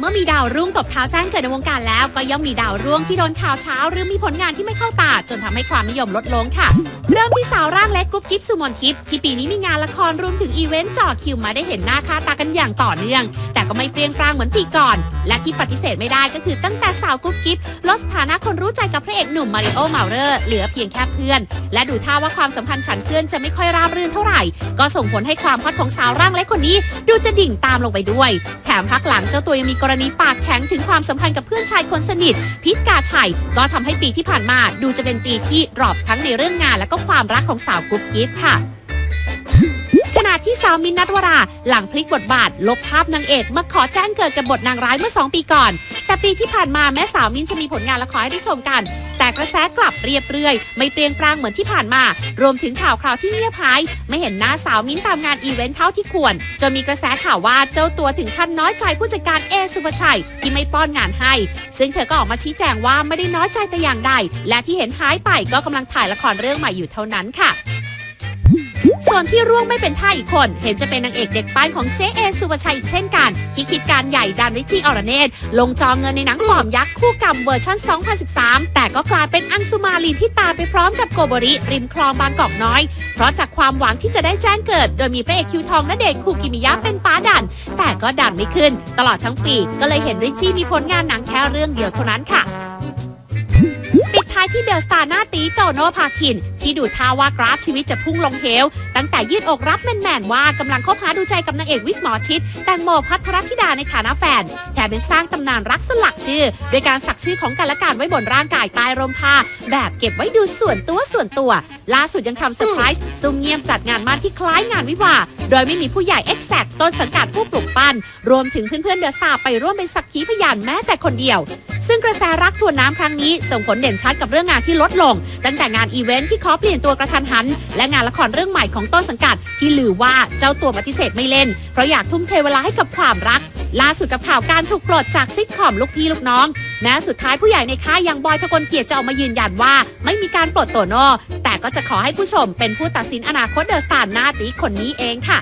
เมื่อมีดาวรุ่งตบเท้าแจ้งเกิดในวงการแล้วก็ย่อมมีดาวร่วงที่โดนข่าวเช้า หรือมีผลงานที่ไม่เข้าตาจนทำให้ความนิยมลดลงค่ะ เริ่มที่สาวร่างเล็กกุ๊บกิ๊บสุมนทิพย์ที่ปีนี้มีงานละครรวมถึงอีเวนต์จ่อคิวมาได้เห็นหน้าค่าตากันอย่างต่อเนื่อง แต่ก็ไม่เปรี้ยงปร้างเหมือนปีก่อน และที่ปฏิเสธไม่ได้ก็คือตั้งแต่สาวกุ๊บกิ๊บลดสถานะคนรู้ใจกับพระเอกหนุ่มมาริโอเมาเรอร์เหลือเพียงแค่เพื่อน และดูท่าว่าความสัมพันธ์ฉันเพื่อนจะไม่ค่อยราบรื่นเท่าไหร่ ก็ส่งผลให้ความฮอตของสาวร่างเล็กคนนี้ ดูจะดิ่งตามลงไปด้วยแถถมพักหลังเจ้าตัวยังมีกรณีปากแข็งถึงความสัมพันธ์กับเพื่อนชายคนสนิท พิษกาชัย ก็ทำให้ปีที่ผ่านมาดูจะเป็นปีที่ดรอปทั้งในเรื่องงานและก็ความรักของสาวกุ๊บกิ๊บค่ะ ที่สาวมินนัทวรา หลังพลิกบทบาท ลบภาพนางเอกมาขอแจ้งเกิดกับบทนางร้ายเมื่อ 2 ปีก่อน แต่ปีที่ผ่านมาแม้สาวมินจะมีผลงานละครให้ได้ชมกัน แต่กระแสกลับเรียบเรื่อย ไม่เปรียงปรางเหมือนที่ผ่านมา รวมถึงข่าวคราวที่เงียบหาย ไม่เห็นหน้าสาวมินตามงานอีเวนต์เท่าที่ควรจนมีกระแสข่าวว่าเจ้าตัวถึงขั้นน้อยใจผู้จัดการเอสุภชัยที่ไม่ป้อนงานให้ ซึ่งเธอก็ออกมาชี้แจงว่าไม่ได้น้อยใจแต่อย่างใดและที่เห็นหายไปก็กำลังถ่ายละครเรื่องใหม่อยู่เท่านั้นค่ะ ส่วนที่ร่วงไม่เป็นท่าอีกคน เห็นจะเป็นนางเอกเด็กป้ายของเจเอสุวชัยเช่นกันที่คิดการใหญ่ดันริชี่อรเนตลงจองเงินในหนังฟอร์มยักษ์คู่กรรมเวอร์ชัน2013 แต่ก็กลายเป็นอังสุมาลีนที่ตามไปพร้อมกับโกโบริ ริมคลองบางกอกน้อย เพราะจากความหวังที่จะได้แจ้งเกิด โดยมีพระเอกคิวทองณเดชคูกิมิยะเป็นป้าดัน แต่ก็ดันไม่ขึ้น ตลอดทั้งปี ก็เลยเห็นริชี่มีผลงานหนังแค่เรื่องเดียวเท่านั้นค่ะ ท้ายที่เดอะสตาร์หน้าตีโตโนภาคิน ที่ดูท่าว่ากราฟชีวิตจะพุ่งลงเหว ตั้งแต่ยืดอกรับแมนๆว่ากำลังคบหาดูใจกับนางเอกวิกหมอชิด แตงโมพัทรธิดาในฐานะแฟน แถมยังสร้างตำนานรักสลักชื่อ โดยการสักชื่อของกันและกันไว้บนร่างกายใต้ร่มผ้า แบบเก็บไว้ดูส่วนตัวส่วนตัว ล่าสุดยังทำเซอร์ไพรส์ซุ่มเงียบจัดงานมั่นที่คล้ายงานวิวาโดยไม่มีผู้ใหญ่เอ็กแซกต้นสังกัดผู้ปลุกปั้น รวมถึงเพื่อนๆเดอะสตาไปร่วมเป็นสักขีพยานแม้แต่คนเดียว ซึ่งกระแสรักทวนน้ำครั้งนี้ส่งผลเด่นชัดกับเรื่องงานที่ลดลง ตั้งแต่งานอีเวนท์ที่ขอเปลี่ยนตัวกระทันหัน และงานละครเรื่องใหม่ของต้นสังกัดที่ลือว่าเจ้าตัวปฏิเสธไม่เล่น เพราะอยากทุ่มเทเวลาให้กับความรัก ล่าสุดกับข่าวการถูกปลดจากซิทคอมลูกพี่ลูกน้อง แม้สุดท้ายผู้ใหญ่ในค่ายอย่างบอยทกลเกียรติจะออกมายืนยันว่า ไม่มีการปลดโตโน่แต่ก็จะขอให้ผู้ชมเป็นผู้ตัดสินอนาคตเดอะสตาร์หน้าตีคนนี้เองค่ะ